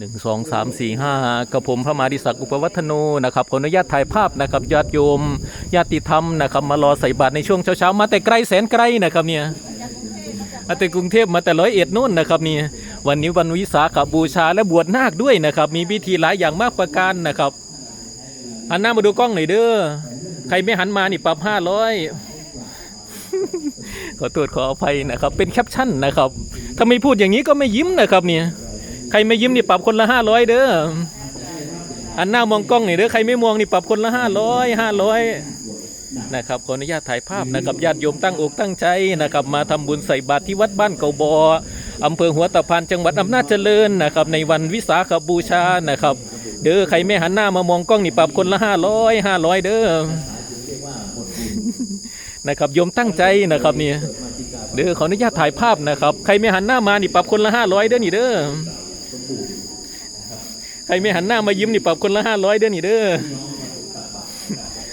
หนึ่งสองสามสี่ห้ากับผมพระมาดิศักดิ์อุปวัฒโนนะครับขออนุญาตถ่ายภาพนะครับญาติโยมญาติธรรมนะครับมารอใส่บาตรในช่วงเช้าๆมาแต่ไกลแสนไกลนะครับเนี่ยมาแต่กรุงเทพมาแต่ร้อยเอ็ดนู่นนะครับนี่วันนี้วันวิสาขบูชาและบวชนาคด้วยนะครับ มีพิธีหลายอย่างมากประการนะครับหันหน้ามาดูกล้องหน่อยเด้อใครไม่หันมานี่ปรับห้าร้อยขอโทษขออภัยนะครับ เป็นแคปชั่นนะครับถ้าไม่พูดอย่างนี้ก็ไม่ยิ้มนะครับเนี่ย ใครไม่ยิ้มนี่ปรับคนละห้าร้อยเด้ออันหน้ามองกล้องนี่เด้อใครไม่มองนี่ปรับคนละห้าร้อยห้าร้อยนะครับขออนุญาตถ่ายภาพนะครับญาติโยมตั้งอกตั้งใจนะครับมาทำบุญใส่บาตรที่วัดบ้านเก่าบออำเภอหัวตะพานจังหวัดอำนาจเจริญนะครับในวันวิสาขบูชานะครับ เด้อใครไม่หันหน้ามามองกล้องนี่ปรับคนละห้าร้อยห้าร้อยเด้อนะครับโยมตั้งใจนะครับเนี่ยเด้อขออนุญาตถ่ายภาพนะครับ ใครไม่หันหน้ามานี่ปรับคนละห้าร้อยเด้อนี่เด้อ รไม่หันหน้ามายิ้มนี่ปรับคนละห้าร้อยเด้อนี่เด้อ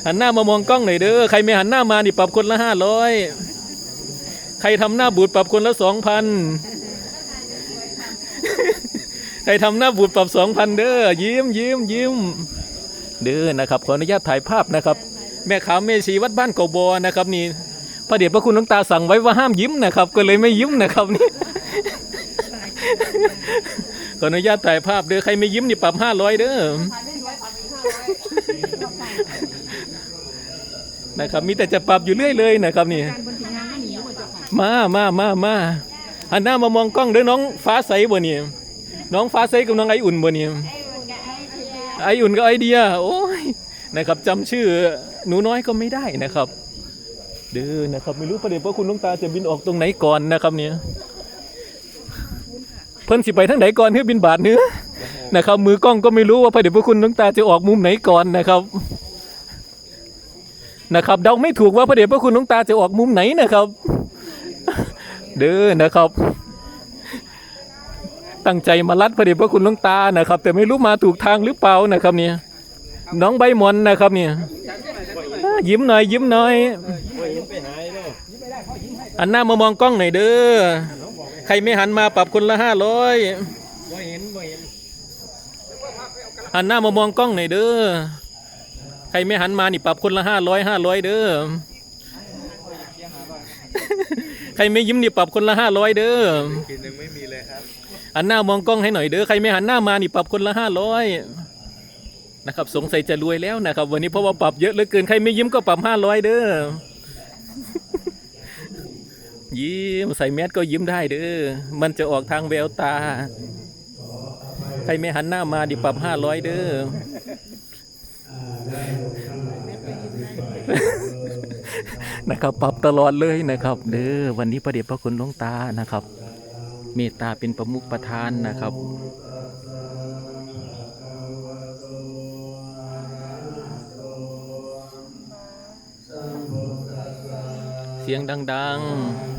หันหน้ามามองกล้องหน่อยเด้อใครไม่หันหน้ามานี่ปรับคนละห้าร้อยใครทำหน้าบูดปรับคนละสองพันใครทำหน้าบูดปรับสองพันเด้อยิ้มยิ้มยิ้มเด้อนะครับขออนุญาตถ่ายภาพนะครับ แม่ขาวแม่ชีวัดบ้านเกาบอนะครับนี่พระเดชพระคุณหลวงตาสั่งไว้ว่าห้ามยิ้มนะครับ ก็เลยไม่ยิ้มนะครับนี่ ขออนุญาตถ่ายภาพเด้อใครไม่ยิ้มนี่ปรับห้าร้อยเด้อนะครับมีแต่จะปรับอยู่เรื่อยเลยนะครับนี่มามามามาหันหน้ามามองกล้องเด้อน้องฟ้าใสบ่เนี่ยน้องฟ้าใสกับน้องไออุ่นบ่เนี่ยไออุ่นกับไอเดียโอ้ยนะครับจำชื่อหนูน้อยก็ไม่ได้นะครับ เด้อนะครับ ไม่รู้ประเดี๋ยวพระคุณลุงตาจะบินออกตรงไหนก่อนนะครับเนี่ย เพิ่นสิไปทางไหนก่อนเพื่อบินบาทเนื้อนะครับมือกล้องก็ไม่รู้ว่าพระเดี๋ยวพระคุณหลุงตาจะออกมุมไหนก่อนนะครับนะครับเดาไม่ถูกว่าพระเดี๋ยวพระคุณหลุงตาจะออกมุมไหนนะครับ เด้อนะครับ ตั้งใจมาลัดพระเดี๋ยวพระคุณหลุงตานะครับ แต่ไม่รู้มาถูกทางหรือเปล่านะครับเนี่ยน้องใบมอนนะครับเนี่ยยิ้มหน่อยยิ้มหน่อย อันหน้ามามองกล้องหน่อยเด้อ ใครไม่หันมาปรับคนละห้าร้อยอันหน้ามามองกล้องหน่อยเด้อ ใครไม่หันมานี่ปรับคนละห้าร้อยห้าร้อยเด้อ ใครไม่ยิ้มนี่ปรับคนละห้าร้อยเด้อกินยังไม่มีเลยครับอันหน้ามองกล้องให้หน่อยเด้อ ใครไม่หันหน้ามานี่ปรับคนละห้าร้อยนะครับสงสัยจะรวยแล้วนะครับ วันนี้เพราะว่าปรับเยอะเหลือเกินใครไม่ยิ้มก็ปรับห้าร้อยเด้อ ยิ้มใส่แมสก็ยิ้มได้เด้อ มันจะออกทางแววตา ใครไม่หันหน้ามาดิปรับห้าร้อยเด้อ นะครับปรับตลอดเลยนะครับ เด้อวันนี้ประเดี๋ยวพระคุณหลวงตานะครับ เมตตาเป็นประมุขประธานนะครับเสียงดังน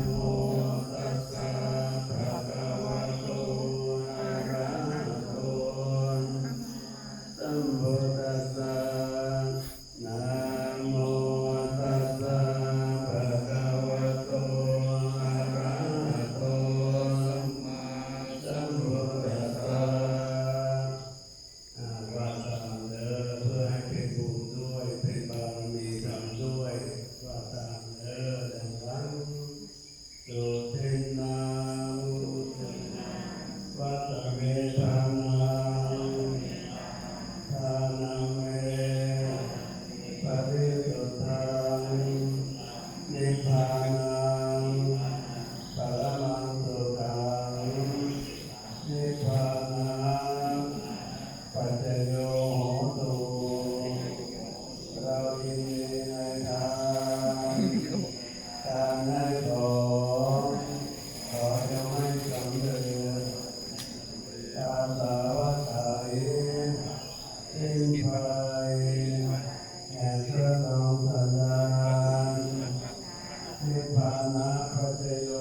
านาปเจโย